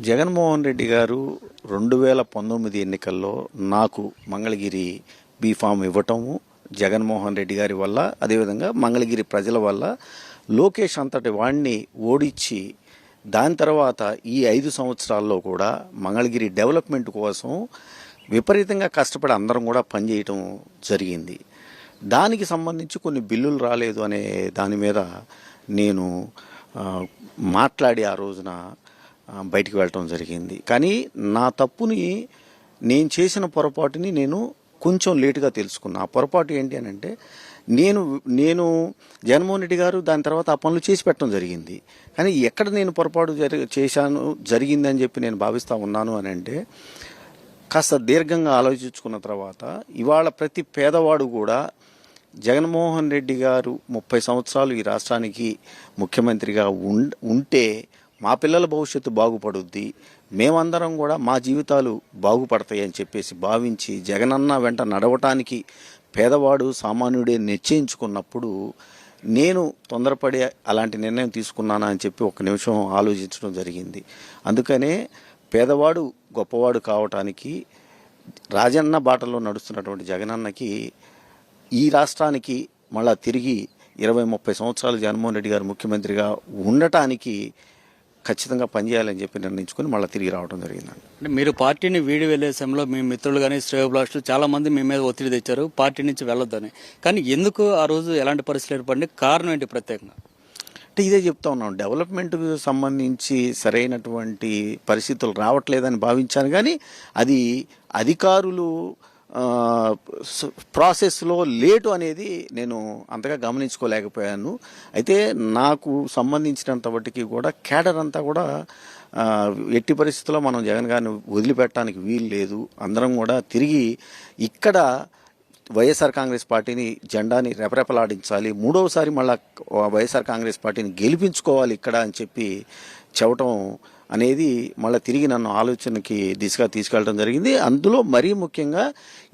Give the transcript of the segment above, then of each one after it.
జగన్మోహన్ రెడ్డి గారు రెండు వేల పంతొమ్మిది ఎన్నికల్లో నాకు మంగళగిరి బీఫామ్ ఇవ్వటము జగన్మోహన్ రెడ్డి గారి వల్ల అదేవిధంగా మంగళగిరి ప్రజల వల్ల లోకేష్ అంతటి వాణ్ణి ఓడించి దాని తర్వాత ఈ ఐదు సంవత్సరాల్లో కూడా మంగళగిరి డెవలప్మెంట్ కోసం విపరీతంగా కష్టపడి అందరం కూడా పనిచేయటం జరిగింది. దానికి సంబంధించి కొన్ని బిల్లులు రాలేదు అనే దాని మీద నేను మాట్లాడి ఆ రోజున బయటికి వెళ్ళటం జరిగింది. కానీ నా తప్పుని నేను చేసిన పొరపాటుని నేను కొంచెం లేటుగా తెలుసుకున్నా. ఆ పొరపాటు ఏంటి అని అంటే నేను నేను జగన్మోహన్ రెడ్డి గారు దాని తర్వాత ఆ పనులు చేసి పెట్టడం జరిగింది. కానీ ఎక్కడ నేను పొరపాటు జరి చేశాను జరిగిందని చెప్పి నేను భావిస్తా ఉన్నాను అని అంటే కాస్త దీర్ఘంగా ఆలోచించుకున్న తర్వాత ఇవాళ ప్రతి పేదవాడు కూడా జగన్మోహన్ రెడ్డి గారు ముప్పై సంవత్సరాలు ఈ రాష్ట్రానికి ముఖ్యమంత్రిగా ఉం- ఉంటే మా పిల్లల భవిష్యత్తు బాగుపడుద్ది మేమందరం కూడా మా జీవితాలు బాగుపడతాయి అని చెప్పేసి భావించి జగనన్న వెంట నడవటానికి పేదవాడు సామాన్యుడే నిశ్చయించుకున్నప్పుడు నేను తొందరపడి అలాంటి నిర్ణయం తీసుకున్నానా అని చెప్పి ఒక నిమిషం ఆలోచించడం జరిగింది. అందుకనే పేదవాడు గొప్పవాడు కావటానికి రాజన్న బాటలో నడుస్తున్నటువంటి జగనన్నకి ఈ రాష్ట్రానికి మళ్ళా తిరిగి ఇరవై ముప్పై సంవత్సరాలు జగన్మోహన్ రెడ్డి గారు ముఖ్యమంత్రిగా ఉండటానికి ఖచ్చితంగా పనిచేయాలని చెప్పి నిర్ణయించుకుని మళ్ళీ తిరిగి రావడం జరిగిందండి. అంటే మీరు పార్టీని వీడి వెళ్ళే సమయంలో మీ మిత్రులు కానీ శ్రేయోభిలాషులు చాలా మంది మీ మీద ఒత్తిడి తెచ్చారు. పార్టీ నుంచి వెళ్ళొద్దని. కానీ ఎందుకు ఆ రోజు ఎలాంటి పరిస్థితులు ఏర్పడింది కారణం ఏంటి ప్రత్యేకంగా? అంటే ఇదే చెప్తా ఉన్నాం. డెవలప్మెంట్కు సంబంధించి సరైనటువంటి పరిస్థితులు రావట్లేదని భావించాను. కానీ అది అధికారులు ప్రాసెస్లో లేటు అనేది నేను అంతగా గమనించుకోలేకపోయాను. అయితే నాకు సంబంధించినంత వాటికి కూడా కేడర్ అంతా కూడా ఎట్టి పరిస్థితుల్లో మనం జగన్ గారిని వదిలిపెట్టడానికి వీలు లేదు. అందరం కూడా తిరిగి ఇక్కడ వైఎస్ఆర్ కాంగ్రెస్ పార్టీని జెండాని రెపరెపలాడించాలి. మూడవసారి మళ్ళా వైఎస్ఆర్ కాంగ్రెస్ పార్టీని గెలిపించుకోవాలి ఇక్కడ అని చెప్పి చెప్పటం అనేది మళ్ళీ తిరిగి నన్ను ఆలోచనకి దిశగా తీసుకెళ్ళడం జరిగింది. అందులో మరీ ముఖ్యంగా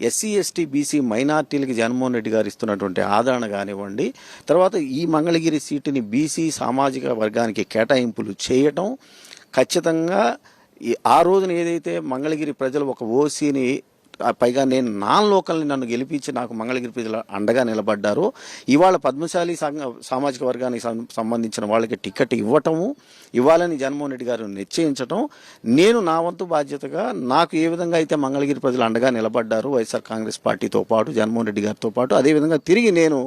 ఎస్సీ ఎస్టీ బీసీ మైనార్టీలకి జగన్మోహన్ రెడ్డి గారు ఇస్తున్నటువంటి ఆదరణ కానివ్వండి తర్వాత ఈ మంగళగిరి సీటుని బీసీ సామాజిక వర్గానికి కేటాయింపులు చేయటం ఖచ్చితంగా ఈ ఆ రోజున ఏదైతే మంగళగిరి ప్రజలు ఒక ఓసీని పైగా నేను నా లోకల్ని నన్ను గెలిపించి నాకు మంగళగిరి ప్రజలు అండగా నిలబడ్డారు. ఇవాళ పద్మశాలి సంఘ సామాజిక వర్గానికి సంబంధించిన వాళ్ళకి టికెట్ ఇవ్వటము ఇవ్వాలని జగన్మోహన్ రెడ్డి గారు నిశ్చయించటం నేను నా వంతు బాధ్యతగా నాకు ఏ విధంగా అయితే మంగళగిరి ప్రజలు అండగా నిలబడ్డారు వైఎస్ఆర్ కాంగ్రెస్ పార్టీతో పాటు జగన్మోహన్ రెడ్డి గారితో పాటు అదేవిధంగా తిరిగి నేను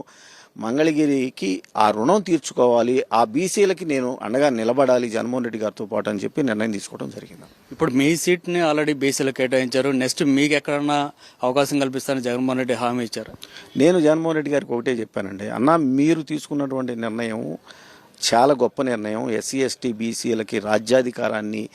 మంగళగిరికి ఆ రుణం తీర్చుకోవాలి ఆ బీసీలకి నేను అండగా నిలబడాలి జగన్మోహన్ రెడ్డి గారితో పాటు అని చెప్పి నిర్ణయం తీసుకోవడం జరిగింది. ఇప్పుడు మీ సీట్ని ఆల్రెడీ బీసీలో కేటాయించారు. నెక్స్ట్ మీకు ఎక్కడన్నా అవకాశం కల్పిస్తారని జగన్మోహన్ రెడ్డి హామీ ఇచ్చారు. నేను జగన్మోహన్ రెడ్డి గారికి ఒకటే చెప్పానండి. అన్న మీరు తీసుకున్నటువంటి నిర్ణయం చాలా గొప్ప నిర్ణయం. ఎస్సీ ఎస్టీ బీసీలకి రాజ్యాధికారాన్ని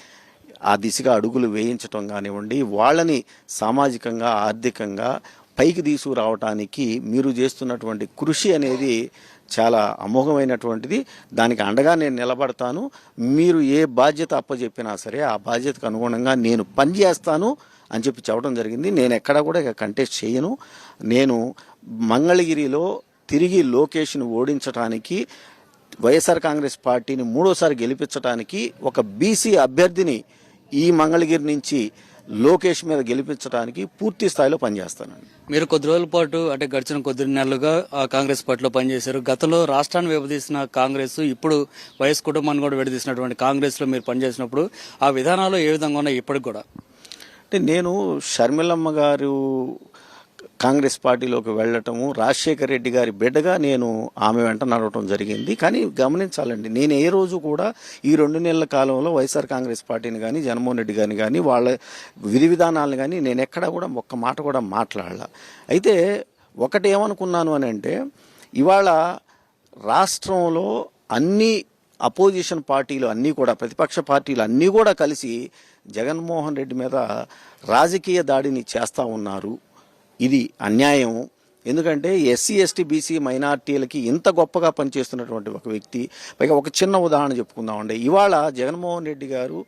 ఆ దిశగా అడుగులు వేయించటం కానివ్వండి వాళ్ళని సామాజికంగా ఆర్థికంగా పైకి తీసుకురావటానికి మీరు చేస్తున్నటువంటి కృషి అనేది చాలా అమోఘమైనటువంటిది. దానికి అండగా నేను నిలబడతాను. మీరు ఏ బాధ్యత అప్పచెప్పినా సరే ఆ బాధ్యతకు అనుగుణంగా నేను పనిచేస్తాను అని చెప్పి చెప్పడం జరిగింది. నేను ఎక్కడ కూడా ఇక కంటెస్ట్ చేయను. నేను మంగళగిరిలో తిరిగి లోకేష్ను ఓడించడానికి వైఎస్ఆర్ కాంగ్రెస్ పార్టీని మూడోసారి గెలిపించడానికి ఒక బీసీ అభ్యర్థిని ఈ మంగళగిరి నుంచి లోకేష్ మీద గెలిపించడానికి పూర్తి స్థాయిలో పనిచేస్తానండి మీరు కొద్ది రోజుల పాటు అంటే గడిచిన కొద్ది నెలలుగా ఆ కాంగ్రెస్ పార్టీలో పనిచేశారు. గతంలో రాష్ట్రాన్ని విభజిస్తున్న కాంగ్రెస్ ఇప్పుడు వైఎస్ కుటుంబాన్ని కూడా విడదీసినటువంటి కాంగ్రెస్లో మీరు పనిచేసినప్పుడు ఆ విధానాలు ఏ విధంగా ఉన్నాయి ఇప్పటికి కూడా? అంటే నేను షర్మిలమ్మ గారు కాంగ్రెస్ పార్టీలోకి వెళ్ళటము రాజశేఖర్ రెడ్డి గారి బిడ్డగా నేను ఆమె వెంట నడవటం జరిగింది. కానీ గమనించాలండి నేను ఏ రోజు కూడా ఈ రెండు నెలల కాలంలో వైఎస్ఆర్ కాంగ్రెస్ పార్టీని కానీ జగన్మోహన్ రెడ్డి గారిని కానీ వాళ్ళ విధి విధానాలను కానీ నేను ఎక్కడా కూడా ఒక్క మాట కూడా మాట్లాడాల. అయితే ఒకటి ఏమనుకున్నాను అని అంటే ఇవాళ రాష్ట్రంలో అన్ని అపోజిషన్ పార్టీలు అన్నీ కూడా ప్రతిపక్ష పార్టీలు అన్నీ కూడా కలిసి జగన్మోహన్ రెడ్డి మీద రాజకీయ దాడిని చేస్తూ ఉన్నారు. ఇది అన్యాయం ఎందుకంటే ఎస్సీ ఎస్టీ బీసీ మైనార్టీలకి ఇంత గొప్పగా పనిచేస్తున్నటువంటి ఒక వ్యక్తి. పైగా ఒక చిన్న ఉదాహరణ చెప్పుకుందామండి. ఇవాళ జగన్మోహన్ రెడ్డి గారు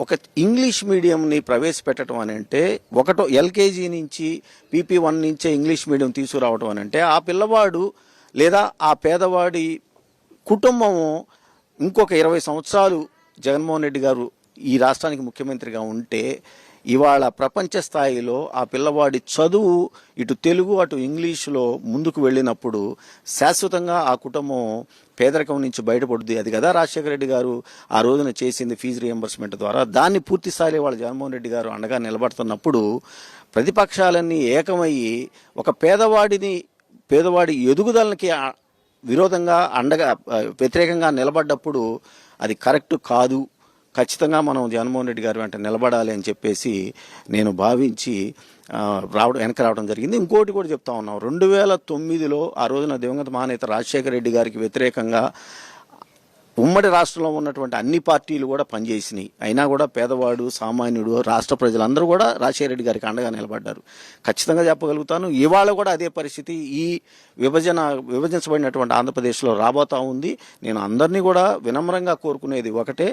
ఒక ఇంగ్లీష్ మీడియంని ప్రవేశపెట్టడం అని అంటే ఒకటో ఎల్కేజీ నుంచి పీపీ వన్ నుంచే ఇంగ్లీష్ మీడియం తీసుకురావడం అని అంటే ఆ పిల్లవాడు లేదా ఆ పేదవాడి కుటుంబము ఇంకొక ఇరవై సంవత్సరాలు జగన్మోహన్ రెడ్డి గారు ఈ రాష్ట్రానికి ముఖ్యమంత్రిగా ఉంటే ఇవాళ ప్రపంచ స్థాయిలో ఆ పిల్లవాడి చదువు ఇటు తెలుగు అటు ఇంగ్లీషులో ముందుకు వెళ్ళినప్పుడు శాశ్వతంగా ఆ కుటుంబం పేదరికం నుంచి బయటపడుద్ది. అది కదా రాజశేఖర రెడ్డి గారు ఆ రోజున చేసింది ఫీజు రియంబర్స్మెంట్ ద్వారా. దాన్ని పూర్తి స్థాయిలో వాళ్ళ జగన్మోహన్ రెడ్డి గారు అండగా నిలబడుతున్నప్పుడు ప్రతిపక్షాలన్నీ ఏకమయ్యి ఒక పేదవాడిని పేదవాడి ఎదుగుదలకి విరోధంగా అండగా వ్యతిరేకంగా నిలబడ్డప్పుడు అది కరెక్ట్ కాదు. ఖచ్చితంగా మనం జగన్మోహన్ రెడ్డి గారి వెంట నిలబడాలి అని చెప్పేసి నేను భావించి రావడం వెనక రావడం జరిగింది. ఇంకోటి కూడా చెప్తా ఉన్నాం. రెండు వేల తొమ్మిదిలో ఆ రోజున దివంగత మహానేత రాజశేఖర రెడ్డి గారికి వ్యతిరేకంగా ఉమ్మడి రాష్ట్రంలో ఉన్నటువంటి అన్ని పార్టీలు కూడా పనిచేసినాయి. అయినా కూడా పేదవాడు సామాన్యుడు రాష్ట్ర ప్రజలందరూ కూడా రాజశేఖర రెడ్డి గారికి అండగా నిలబడ్డారు. ఖచ్చితంగా చెప్పగలుగుతాను. ఇవాళ కూడా అదే పరిస్థితి ఈ విభజన విభజించబడినటువంటి ఆంధ్రప్రదేశ్లో రాబోతా ఉంది. నేను అందరినీ కూడా వినమ్రంగా కోరుకునేది ఒకటే.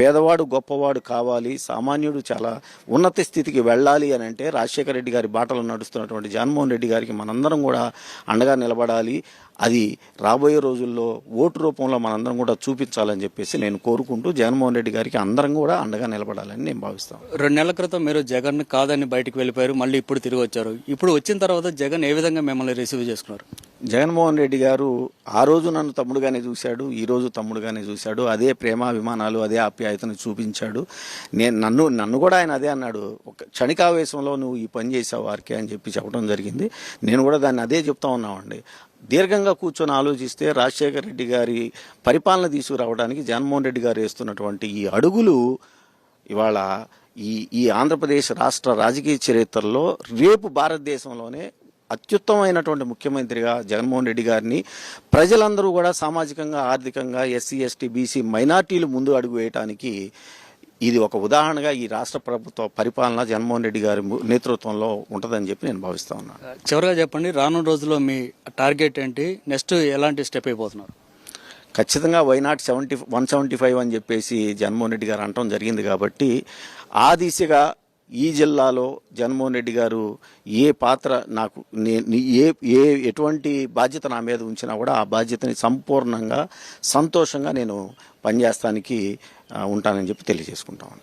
పేదవాడు గొప్పవాడు కావాలి సామాన్యుడు చాలా ఉన్నత స్థితికి వెళ్ళాలి అని అంటే రాజశేఖర రెడ్డి గారి బాటలో నడుస్తున్నటువంటి జగన్మోహన్ రెడ్డి గారికి మనందరం కూడా అండగా నిలబడాలి. అది రాబోయే రోజుల్లో ఓటు రూపంలో మనందరం కూడా చూపించాలని చెప్పేసి నేను కోరుకుంటూ జగన్మోహన్ రెడ్డి గారికి అందరం కూడా అండగా నిలబడాలని నేను భావిస్తాను. రెండు నెలల క్రితం మీరు జగన్ కాదని బయటకు వెళ్ళిపోయారు మళ్ళీ ఇప్పుడు తిరిగి వచ్చారు. ఇప్పుడు వచ్చిన తర్వాత జగన్ ఏ విధంగా మిమ్మల్ని రిసీవ్ చేసుకున్నారు? జగన్మోహన్ రెడ్డి గారు ఆ రోజు నన్ను తమ్ముడుగానే చూశాడు ఈరోజు తమ్ముడుగానే చూశాడు అదే ప్రేమాభిమానాలు అదే ఆప్యాయతను చూపించాడు. నేను నన్ను నన్ను కూడా ఆయన అదే అన్నాడు ఒక క్షణికావేశంలో నువ్వు ఈ పని చేసావు వారికి అని చెప్పి చెప్పడం జరిగింది. నేను కూడా దాన్ని అదే చెప్తా ఉన్నామండి. దీర్ఘంగా కూర్చొని ఆలోచిస్తే రాజశేఖర రెడ్డి గారి పరిపాలన తీసుకురావడానికి జగన్మోహన్ రెడ్డి గారు వేస్తున్నటువంటి ఈ అడుగులు ఇవాళ ఈ ఈ ఆంధ్రప్రదేశ్ రాష్ట్ర రాజకీయ చరిత్రలో రేపు భారతదేశంలోనే అత్యుత్తమైనటువంటి ముఖ్యమంత్రిగా జగన్మోహన్ రెడ్డి గారిని ప్రజలందరూ కూడా సామాజికంగా ఆర్థికంగా ఎస్సీ ఎస్టీ బీసీ మైనార్టీలు ముందు అడుగు వేయటానికి ఇది ఒక ఉదాహరణగా ఈ రాష్ట్ర ప్రభుత్వ పరిపాలన జగన్మోహన్ రెడ్డి గారి నేతృత్వంలో ఉంటుందని చెప్పి నేను భావిస్తా ఉన్నాను చివరిగా చెప్పండి రానున్న రోజుల్లో మీ టార్గెట్ ఏంటి? నెక్స్ట్ ఎలాంటి స్టెప్ అయిపోతున్నారు? ఖచ్చితంగా why not seventy one seventy five అని చెప్పేసి జగన్మోహన్ రెడ్డి గారు అనటం జరిగింది కాబట్టి ఆ దిశగా ఈ జిల్లాలో జగన్మోహన్ రెడ్డి గారు ఏ పాత్ర నాకు ఏ ఏ ఎటువంటి బాధ్యత నా మీద ఉంచినా కూడా ఆ బాధ్యతని సంపూర్ణంగా సంతోషంగా నేను పనిచేస్తానికి ఉంటానని చెప్పి తెలియజేసుకుంటాను